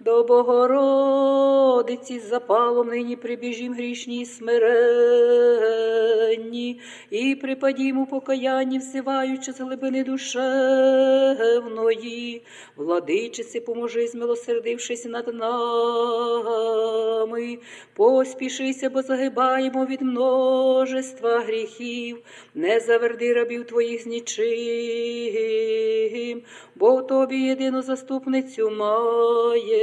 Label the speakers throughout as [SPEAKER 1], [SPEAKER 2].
[SPEAKER 1] До Богородиці запалом нині прибіжім грішні й смиренні, і припадім у покаянні, всиваючи з глибини душевної. Владичиці, поможи, змилосердившись над нами. Поспішися, бо загибаємо від множества гріхів. Не заверди рабів твоїх з нічим, бо тобі єдину заступницю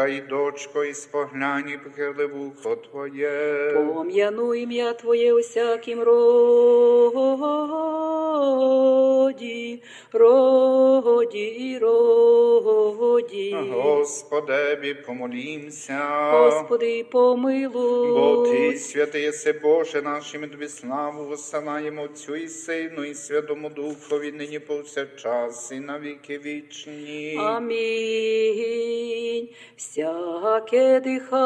[SPEAKER 2] Слухай, дочко, і спогляні і похили вухо Твоє.
[SPEAKER 1] Пом'яну ім'я Твоє усяким роді, роді роді.
[SPEAKER 2] Господеві, помолімся.
[SPEAKER 1] Господи, помилуй.
[SPEAKER 2] Бо Ти, святий єси Боже, нашим тобі славу висилаємо Отцю і Сину, і Святому Духові, нині повсякчас, і на віки вічні.
[SPEAKER 1] Амінь. Всяке дихання,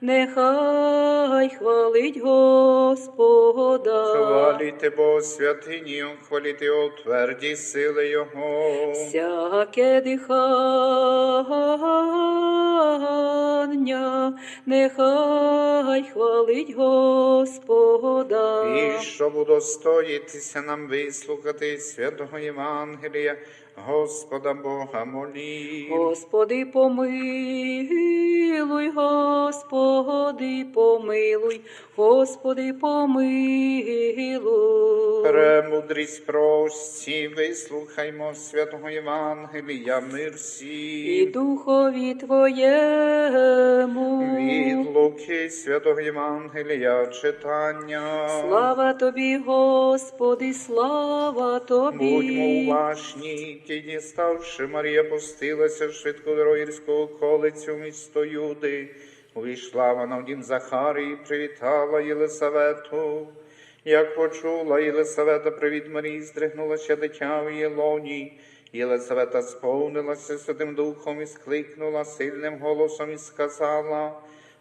[SPEAKER 1] нехай хвалить Господа.
[SPEAKER 2] Хваліте Бо святині, хваліте о тверді сили Його.
[SPEAKER 1] Всяке дихання, нехай хвалить Господа.
[SPEAKER 2] І щоб удостоїтися нам вислухати святого Євангелія, Господа Бога молі.
[SPEAKER 1] Господи, помилуй, Господи, помилуй, Господи, помилуй.
[SPEAKER 2] Премудрість прості, вислухаймо святого Євангелія, мир
[SPEAKER 1] І. Духові Твоєму.
[SPEAKER 2] Від Луки святого Євангелія читання.
[SPEAKER 1] Слава Тобі, Господи, слава Тобі.
[SPEAKER 2] Будьмо уважні, ті діставши, Марія пустилася швидко до Роїрського колицю місто Юди Увійшла вона в дім Захарії, привітала Єлисавету. Як почула Єлисавета привіт Марії, здригнулася дитя в її лоні. Єлисавета сповнилася Святим Духом і скликнула сильним голосом і сказала,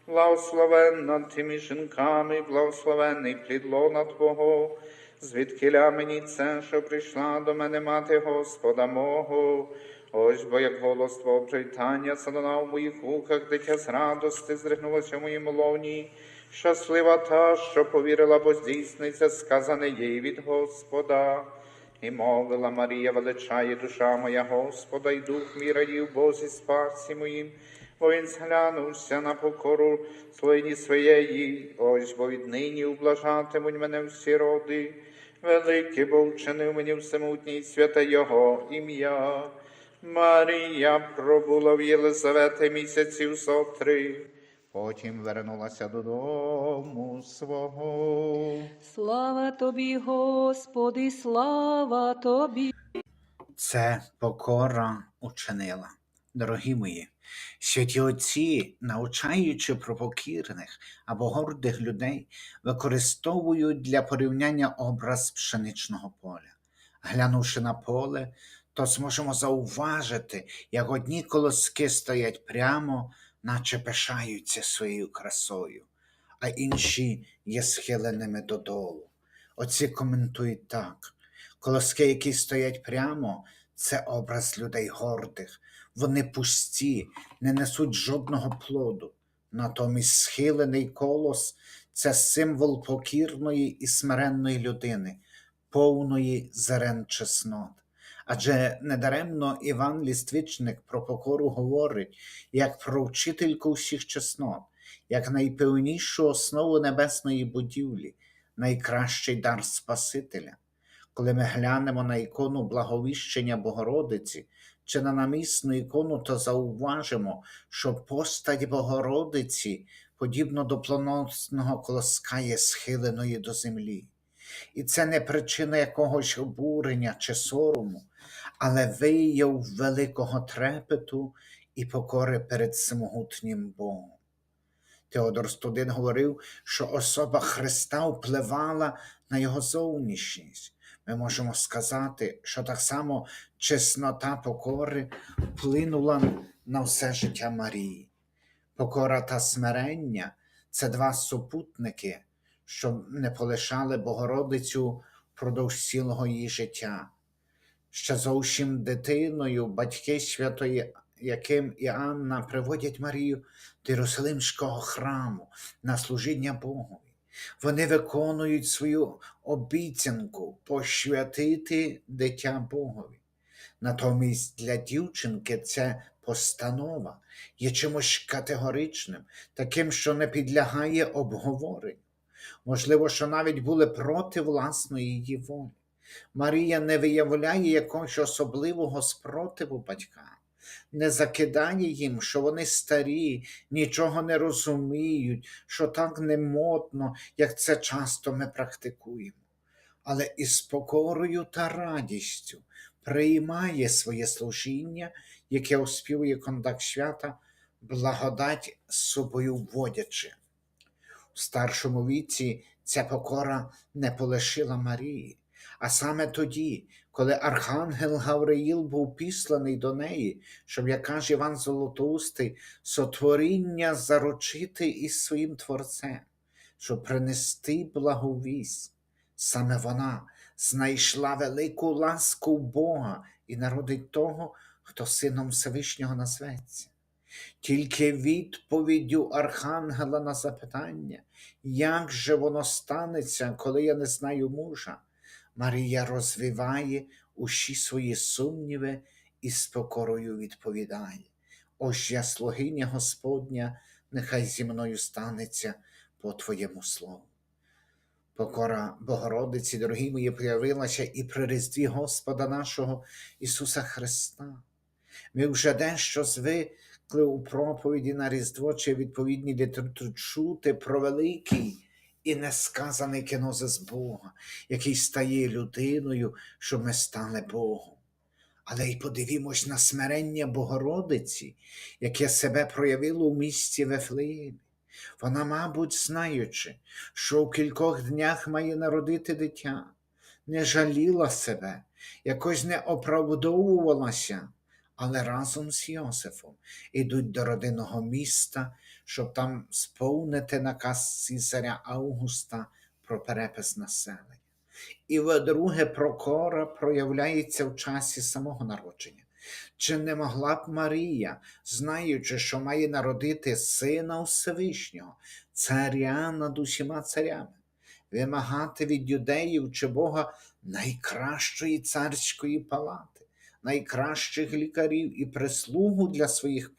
[SPEAKER 2] Благословенна ти між жінками, благословенний плід лона Твого, звідкиля мені це, що прийшла до мене мати Господа мого. Ось бо як голос Твого привітання залунав в моїх вухах, дитя з радости здригнулося в моїм лоні. Щаслива та, що повірила, бо здійсниться сказане їй від Господа. І мовила Марія, величає душа моя Господа, і дух мій радів Бозі спасі моїм, бо він зглянувся на покору слині своєї, ось бо віднині ублажатимуть мене всі роди. Великий бо вчинив мені всемутній святе Його ім'я. Марія пробула в Єлизавети місяців со три. Потім вернулася додому свого.
[SPEAKER 1] Слава тобі, Господи, слава тобі.
[SPEAKER 3] Це покора учинила. Дорогі мої, святі отці, навчаючи про покірних або гордих людей, використовують для порівняння образ пшеничного поля. Глянувши на поле, то зможемо зауважити, як одні колоски стоять прямо, наче пишаються своєю красою, а інші є схиленими додолу. Отці коментують так. Колоски, які стоять прямо, це образ людей гордих. Вони пусті, не несуть жодного плоду. Натомість схилений колос це символ покірної і смиренної людини, повної зерен чеснот. Адже недаремно Іван Ліствичник про покору говорить як про вчительку всіх чеснот, як найпевнішу основу небесної будівлі, найкращий дар Спасителя. Коли ми глянемо на ікону благовіщення Богородиці чи на намісну ікону, то зауважимо, що постать Богородиці, подібно до плоносного колоска, є схиленої до землі. І це не причина якогось обурення чи сорому, але вияв великого трепету і покори перед самогутнім Богом. Теодор Студин говорив, що особа Христа впливала на його зовнішність. Ми можемо сказати, що так само чеснота покори вплинула на все життя Марії. Покора та смирення це два супутники, що не полишали Богородицю впродовж цілого її життя. Ще зовсім дитиною батьки святої Яким і Анна приводять Марію до Єрусалимського храму на служіння Богові. Вони виконують свою обіцянку посвятити дитя Богові. Натомість для дівчинки це постанова є чимось категоричним, таким, що не підлягає обговоренню. Можливо, що навіть були проти власної її волі. Марія не виявляє якогось особливого спротиву батькам, не закидає їм, що вони старі, нічого не розуміють, що так не модно, як це часто ми практикуємо. Але із покорою та радістю приймає своє служіння, яке оспівує кондак свята, благодать з собою вводячи. В старшому віці ця покора не полишила Марії, а саме тоді, коли архангел Гавриїл був післаний до неї, щоб, як каже Іван Золотоустий, сотворіння заручити із своїм Творцем, щоб принести благовість. Саме вона знайшла велику ласку Бога і народить того, хто сином Всевишнього назветься. Тільки відповіддю Архангела на запитання, як же воно станеться, коли я не знаю мужа, Марія розвиває усі свої сумніви і з покорою відповідає. Ось я слугиня Господня, нехай зі мною станеться по Твоєму слову. Покора Богородиці, дорогі мої, проявилася і при Різдві Господа нашого Ісуса Христа. Ми вже дещо звикли у проповіді на Різдво чи відповідній літературі чути про великий і несказаний кенозис Бога, який стає людиною, щоб ми стали Богом. Але й подивімось на смирення Богородиці, яке себе проявило у місті Вифлеємі. Вона, мабуть, знаючи, що у кількох днях має народити дитя, не жаліла себе, якось не оправдовувалася, але разом з Йосифом ідуть до родинного міста, щоб там сповнити наказ Цісаря Августа про перепис населення. І вдруге прокора проявляється в часі самого народження. Чи не могла б Марія, знаючи, що має народити сина Всевишнього, царя над усіма царями, вимагати від юдеїв чи Бога найкращої царської палати, найкращих лікарів і прислугу для своїх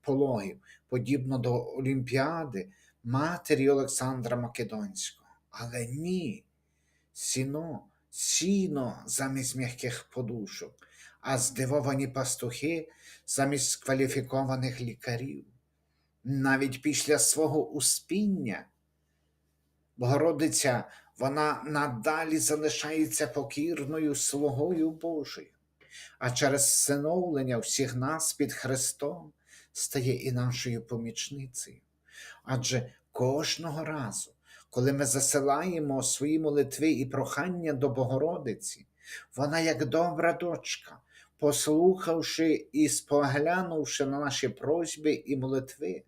[SPEAKER 3] пологів, подібно до Олімпіади, матері Олександра Македонського. Але ні, сіно, сіно замість м'яких подушок, а здивовані пастухи замість кваліфікованих лікарів. Навіть після свого успіння Богородиця вона надалі залишається покірною слугою Божою, а через всиновлення всіх нас під Христом стає і нашою помічницею. Адже кожного разу, коли ми засилаємо свої молитви і прохання до Богородиці, вона, як добра дочка, послухавши і споглянувши на наші просьби і молитви,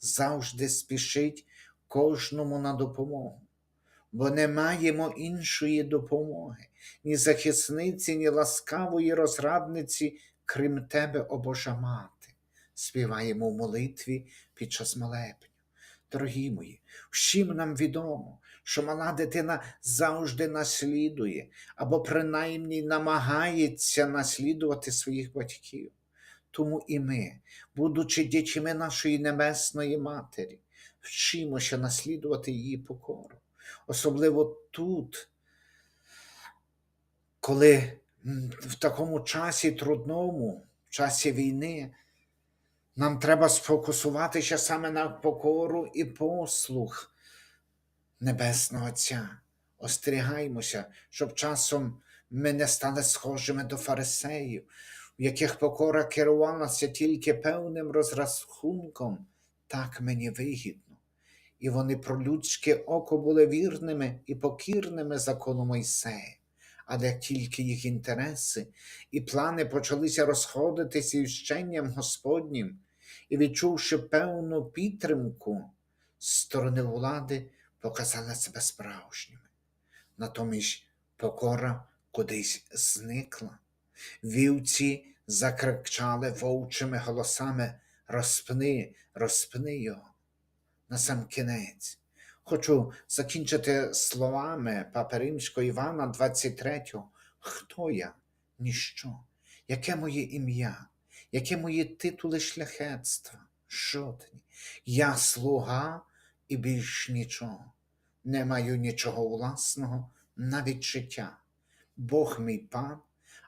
[SPEAKER 3] завжди спішить кожному на допомогу. Бо не маємо іншої допомоги, ні захисниці, ні ласкавої розрадниці, крім тебе, о Божа мати, співаємо в молитві під час молебню. Дорогі мої, всім нам відомо, що мала дитина завжди наслідує або принаймні намагається наслідувати своїх батьків. Тому і ми, будучи дітьми нашої небесної матері, вчимося наслідувати її покору. Особливо тут, коли в такому часі трудному, в часі війни, нам треба сфокусуватися саме на покору і послух Небесного Отця. Остерігаймося, щоб часом ми не стали схожими до фарисеїв, в яких покора керувалася тільки певним розрахунком, так мені вигідно. І вони про людське око були вірними і покірними закону Мойсея. Але як тільки їх інтереси і плани почалися розходитися із вченням Господнім, і відчувши певну підтримку з сторони влади, показали себе справжніми. Натомість покора кудись зникла. Вівці закричали вовчими голосами розпни, розпни його. На сам кінець. Хочу закінчити словами Папи Римського Івана 23. Хто я? Ніщо. Яке моє ім'я? Яке мої титули шляхетства? Жодні. Я слуга і більш нічого. Не маю нічого власного, навіть життя. Бог мій пан,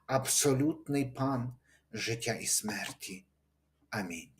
[SPEAKER 3] абсолютний пан життя і смерті. Амінь.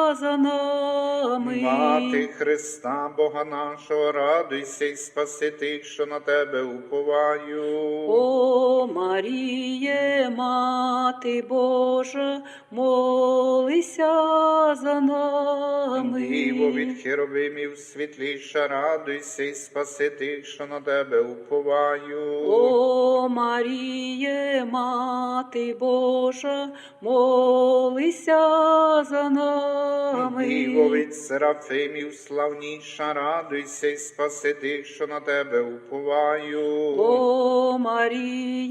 [SPEAKER 1] за нами.
[SPEAKER 2] Мати Христа, Бога нашого, радуйся і спаси тих, що на тебе уповаю.
[SPEAKER 1] О Маріє, Мати Божа, молися за нами.
[SPEAKER 2] Діво від херовимів світліша, радуйся і спаси тих, що на тебе уповаю.
[SPEAKER 1] О Маріє, Мати Божа, молися за нами.
[SPEAKER 2] Діво від Серафимів славніша, радуйся і спаси тих, що на тебе уповаю.
[SPEAKER 1] О Маріє,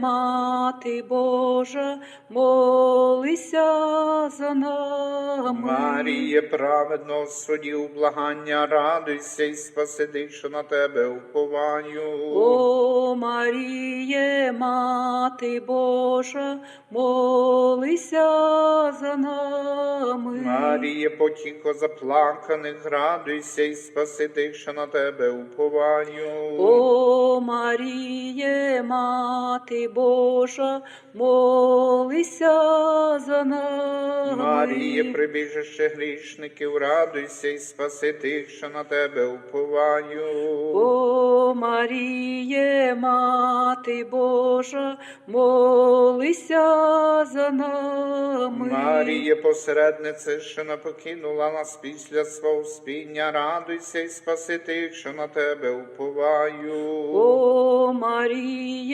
[SPEAKER 1] Мати Божа, молися за нами.
[SPEAKER 2] Маріє, праведно судів благання, радуйся і спаси тих, на тебе уповаю.
[SPEAKER 1] О Маріє, Мати Божа, молися за нами.
[SPEAKER 2] Маріє, потіко заплаканих, радуйся і спаси тих, на тебе уповаю.
[SPEAKER 1] О Маріє, Мати Божа, молися за нами.
[SPEAKER 2] Маріє, прибіжище грішників, радуйся і спаси тих, що на тебе уповаю.
[SPEAKER 1] О Маріє, Мати Божа, молися за нами.
[SPEAKER 2] Маріє, посереднице, що не покинула нас після свого спіння, радуйся і спаси тих, що на тебе уповаю.
[SPEAKER 1] О Маріє,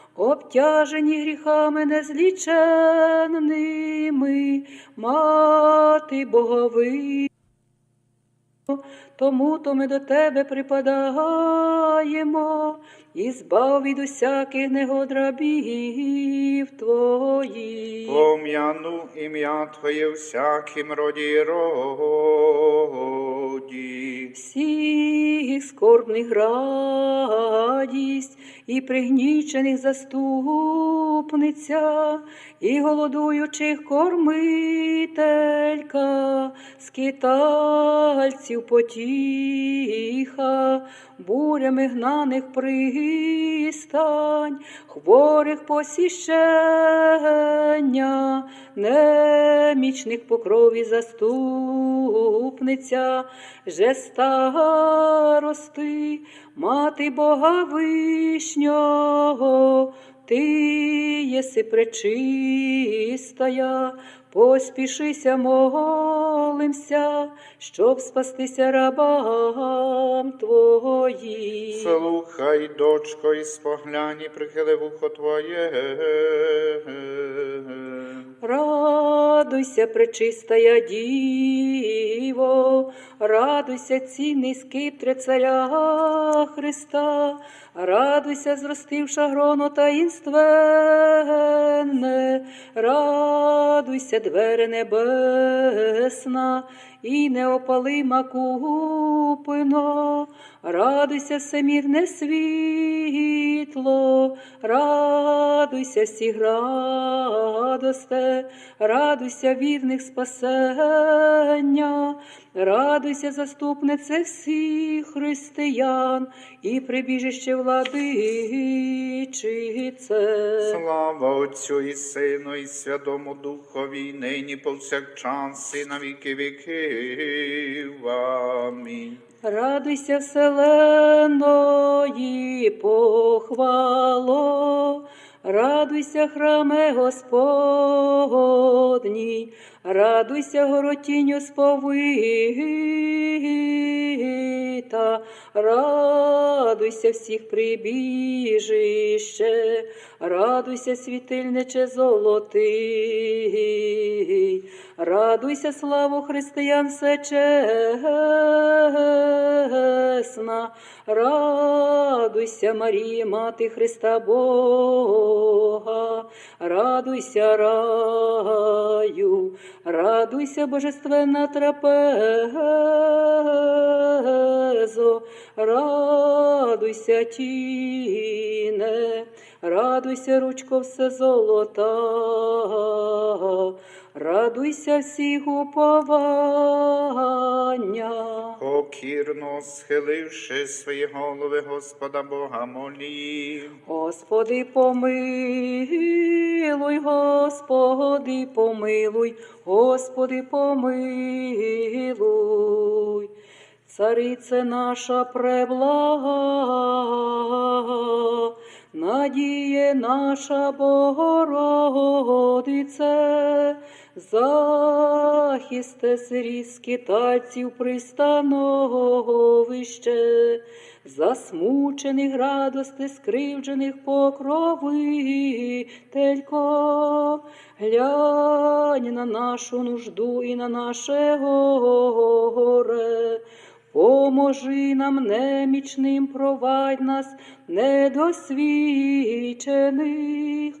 [SPEAKER 1] обтяжені гріхами незліченними, мати Богови. Тому то ми до тебе припадаємо, і збав від усяких негод рабів твоїх.
[SPEAKER 2] Пом'яну ім'я Твоє всяким роді роді.
[SPEAKER 1] всіх скорбних радість, і пригнічених заступниця, і голодуючих кормителька, скитальців потіха, бурями гнаних пристань, хворих посіщення, немічних покрові заступниця, же старости, мати Бога Вишнього, ти єси пречистая, поспішися, молимся, щоб спастися рабам твоїм.
[SPEAKER 2] Слухай, дочко, і спогляні, прихили вухо Твоє.
[SPEAKER 1] Радуйся, пречистая Діво, радуйся, цінний скиптре царя Христа, радуйся, зростивша гроно таїнственне, радуйся, двери небесна, і неопалима купино, радуйся, всемірне світло, радуйся, всі радосте, радуйся, вірних спасення, радуйся, заступнице всіх християн і прибіжище владичице.
[SPEAKER 2] Слава Отцю і Сину, і Святому Духові, нині повсякчас, і на віки віків. Амінь.
[SPEAKER 1] Радуйся, вселеної похвало, радуйся, храме Господній, радуйся, горотінню сповита, радуйся всіх прибіжище, радуйся, світильниче золотий, Радуйся, славу християн всечесна, радуйся, Марія, Мати Христа Бога, радуйся, раю, радуйся, божественна трапезо, радуйся, тіне, радуйся, ручко все золота, радуйся всіх уповання.
[SPEAKER 2] Покірно схиливши свої голови, Господа Бога молім.
[SPEAKER 1] Господи, помилуй, Господи, помилуй, Господи, помилуй. Царице наша преблага, надіє наша Богородице, захисте сирі скитальців пристановище, засмучених радости, скривджених покровителько, глянь на нашу нужду і на наше горе. Поможи нам немічним, провадь нас недосвідчених.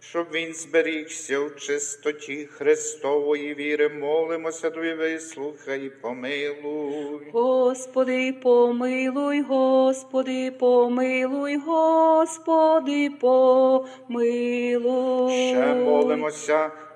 [SPEAKER 2] щоб він зберігся в чистоті Христової віри. Молимося, Тобі, вислухай, помилуй.
[SPEAKER 1] Господи, помилуй, Господи, помилуй, Господи, помилуй.
[SPEAKER 2] Ще молимося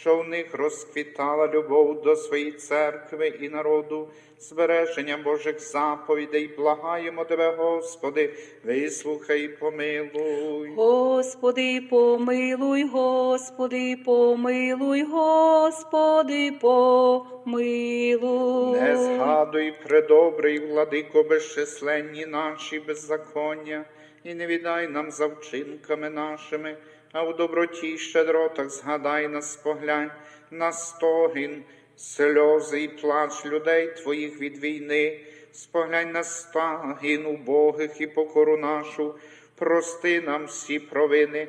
[SPEAKER 2] що в них розквітала любов до своєї церкви і народу, збереження Божих заповідей. Благаємо Тебе, Господи, вислухай, і помилуй.
[SPEAKER 1] Господи, помилуй, Господи, помилуй, Господи, помилуй.
[SPEAKER 2] Не згадуй, предобрий, владико, безчисленні наші беззаконня, і не віддай нам за вчинками нашими, а в доброті й щедротах згадай нас, поглянь на стогін, сльози і плач людей Твоїх від війни, споглянь на стагін убогих і покору нашу, прости нам всі провини.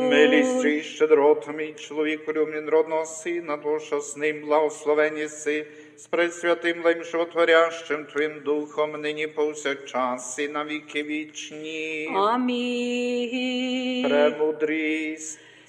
[SPEAKER 2] Милістю і щедротами, мій чоловіку любнін народного сина, душа з ним благословені си, з пресвятим лим животворящим Твоїм Духом, нині повсякчас і на віки вічні.
[SPEAKER 1] Амінь.
[SPEAKER 2] Премудрість.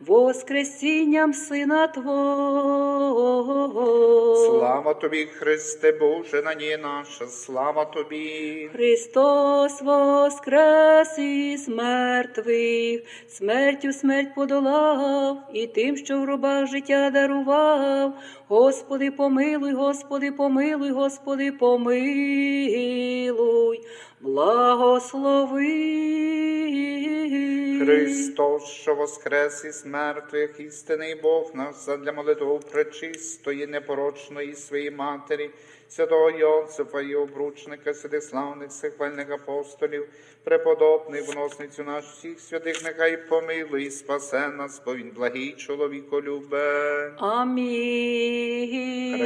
[SPEAKER 1] воскресінням Сина Твого.
[SPEAKER 2] Слава тобі, Христе Боже, надія наша, слава тобі.
[SPEAKER 1] Христос воскрес із мертвих, смертю смерть подолав, і тим, що в гробах життя дарував. Господи, помилуй, Господи, помилуй, Господи, помилуй, благослови.
[SPEAKER 2] Христос, що воскрес із мертвих, істинний Бог наш, задля молитву пречистої, непорочної своєї матері, святого Йосифа і обручника, святих славних сихвальних апостолів, преподобних, вносницю наш всіх святих, нехай помилуй спасе нас, бо він благий чоловіко любе.
[SPEAKER 1] Амінь.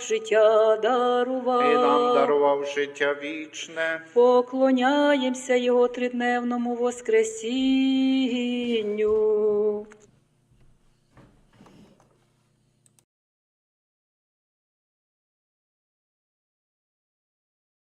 [SPEAKER 1] життя дарував.
[SPEAKER 2] І нам дарував життя вічне.
[SPEAKER 1] Поклоняємося Його тридневному воскресінню.